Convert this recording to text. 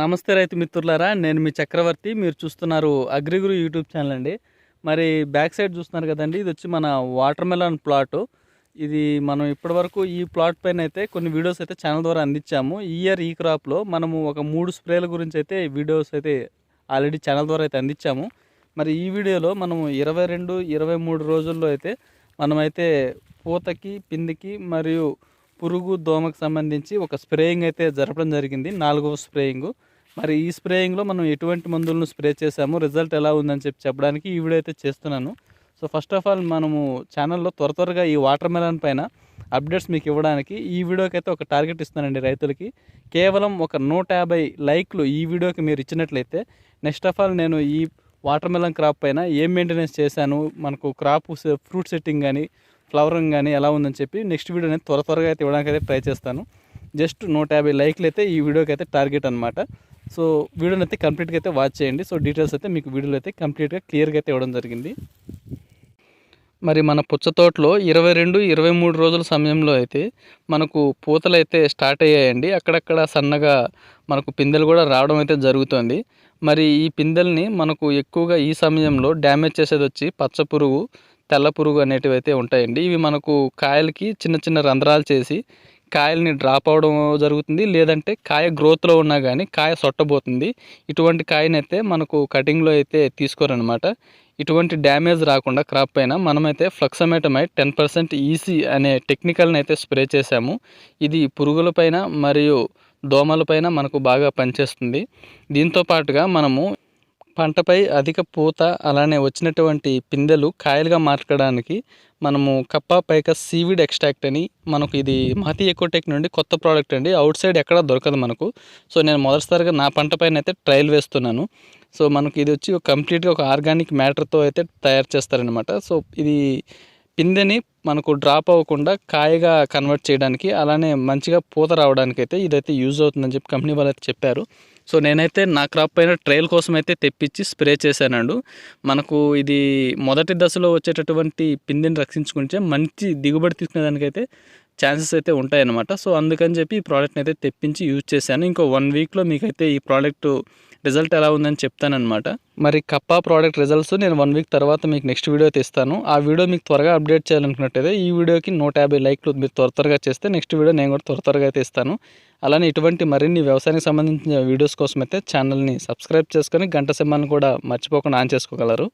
నమస్తే రైతు మిత్రులారా నేను మీ చక్రవర్తి. మీరు చూస్తున్నారు అగ్రిగురు యూట్యూబ్ ఛానల్ అండి. మరి బ్యాక్ సైడ్ చూస్తున్నారు కదండి ఇది వచ్చి మన వాటర్ మెలన్ ప్లాట్. ఇది మనం ఇప్పటివరకు ఈ ప్లాట్ పైన అయితే కొన్ని వీడియోస్ అయితే ఛానల్ ద్వారా అందించాము. ఈ ఇయర్ ఈ క్రాప్లో మనము ఒక మూడు స్ప్రేల గురించి అయితే వీడియోస్ అయితే ఆల్రెడీ ఛానల్ ద్వారా అయితే అందించాము. మరి ఈ వీడియోలో మనము ఇరవై రెండు ఇరవై మూడు రోజుల్లో అయితే మనమైతే పూతకి పిందికి మరియు పురుగు దోమకు సంబంధించి ఒక స్ప్రేయింగ్ అయితే జరపడం జరిగింది. నాలుగవ స్ప్రేయింగ్. మరి ఈ స్ప్రేయింగ్లో మనం ఎటువంటి మందులను స్ప్రే చేసాము రిజల్ట్ ఎలా ఉందని చెప్పి చెప్పడానికి ఈ వీడియో అయితే చేస్తున్నాను. సో ఫస్ట్ ఆఫ్ ఆల్ మనము ఛానల్లో త్వర త్వరగా ఈ వాటర్ మెలన్ పైన అప్డేట్స్ మీకు ఇవ్వడానికి ఈ వీడియోకి అయితే ఒక టార్గెట్ ఇస్తానండి రైతులకి. కేవలం ఒక నూట యాభై లైక్లు ఈ వీడియోకి మీరు ఇచ్చినట్లయితే నెక్స్ట్ ఆఫ్ ఆల్ నేను ఈ వాటర్ మెలన్ క్రాప్ పైన ఏం మెయింటెనెన్స్ చేశాను మనకు క్రాప్ ఫ్రూట్ సెట్టింగ్ కానీ ఫ్లవరింగ్ కానీ ఎలా ఉందని చెప్పి నెక్స్ట్ వీడియో నేను త్వర త్వరగా అయితే ఇవ్వడానికి అయితే ట్రై చేస్తాను. జస్ట్ నూట యాభై లైక్లు అయితే ఈ వీడియోకి అయితే టార్గెట్ అనమాట సో వీడియోని అయితే కంప్లీట్గా అయితే వాచ్ చేయండి. సో డీటెయిల్స్ అయితే మీకు వీడియోలో అయితే కంప్లీట్గా క్లియర్గా అయితే ఇవ్వడం జరిగింది. మరి మన పుచ్చ తోటలో ఇరవై రెండు ఇరవై మూడు రోజుల సమయంలో అయితే మనకు పూతలు అయితే స్టార్ట్ అయ్యాయండి. అక్కడక్కడ సన్నగా మనకు పిందెలు కూడా రావడం అయితే జరుగుతుంది. మరి ఈ పిందెల్ని మనకు ఎక్కువగా ఈ సమయంలో డ్యామేజ్ చేసేది వచ్చి పచ్చ పురుగు తెల్ల పురుగు అనేటివి అయితే ఉంటాయండి. ఇవి మనకు కాయలకి చిన్న చిన్న రంధ్రాలు చేసి కాయల్ని డ్రాప్ అవడం జరుగుతుంది. లేదంటే కాయ గ్రోత్లో ఉన్నా కానీ కాయ సొట్టబోతుంది. ఇటువంటి కాయనైతే మనకు కటింగ్లో అయితే తీసుకోరనమాట ఇటువంటి డ్యామేజ్ రాకుండా క్రాప్ పైన మనమైతే ఫ్లక్సమేటమైట్ టెన్ పర్సెంట్ ఈసీ అనే టెక్నికల్ని అయితే స్ప్రే చేశాము. ఇది పురుగులపైన మరియు దోమలపైన మనకు బాగా పనిచేస్తుంది. దీంతో పాటుగా మనము పంటపై అధిక పూత అలానే వచ్చినటువంటి పిందెలు కాయలుగా మార్చడానికి మనము కప్ప పైక సీవిడ్ ఎక్స్ట్రాక్ట్ అని మనకు ఇది మహతి ఎకోటెక్ నుండి కొత్త ప్రోడక్ట్ అండి. అవుట్ సైడ్ ఎక్కడ దొరకదు మనకు. సో నేను మొదటిసారిగా నా పంట పైన అయితే ట్రయల్ వేస్తున్నాను. సో మనకి ఇది వచ్చి కంప్లీట్గా ఒక ఆర్గానిక్ మ్యాటర్తో అయితే తయారు చేస్తారనమాట సో ఇది పిందెని మనకు డ్రాప్ అవ్వకుండా కాయగా కన్వర్ట్ చేయడానికి అలానే మంచిగా పూత రావడానికి అయితే ఇదైతే యూజ్ అవుతుందని చెప్పి కంపెనీ వాళ్ళు చెప్పారు. సో నేనైతే నా క్రాప్ పైన ట్రయల్ కోసం అయితే తెప్పించి స్ప్రే చేశానండు. మనకు ఇది మొదటి దశలో వచ్చేటటువంటి పిందిని రక్షించుకుంటే మంచి దిగుబడి తీసుకునేదానికైతే ఛాన్సెస్ అయితే ఉంటాయన్నమాట. సో అందుకని చెప్పి ఈ ప్రోడక్ట్ని అయితే తెప్పించి యూజ్ చేశాను. ఇంకో వన్ వీక్లో మీకైతే ఈ ప్రోడక్ట్ రిజల్ట్ ఎలా ఉందని చెప్తానమాట మరి కప్పా ప్రోడక్ట్ రిజల్ట్స్ నేను వన్ వీక్ తర్వాత మీకు నెక్స్ట్ వీడియో తెస్తాను. ఆ వీడియో మీకు త్వరగా అప్డేట్ చేయాలనుకున్నట్టయితే ఈ వీడియోకి నూట యాభై లైక్లు మీరు త్వర త్వరగా చేస్తే నెక్స్ట్ వీడియో నేను కూడా త్వర త్వరగా అయితే ఇస్తాను అలానే ఇటువంటి మరిన్ని వ్యవసాయానికి సంబంధించిన వీడియోస్ కోసం అయితే ఛానల్ని సబ్స్క్రైబ్ చేసుకొని గంట సింహాన్ని కూడా మర్చిపోకుండా ఆన్ చేసుకోగలరు.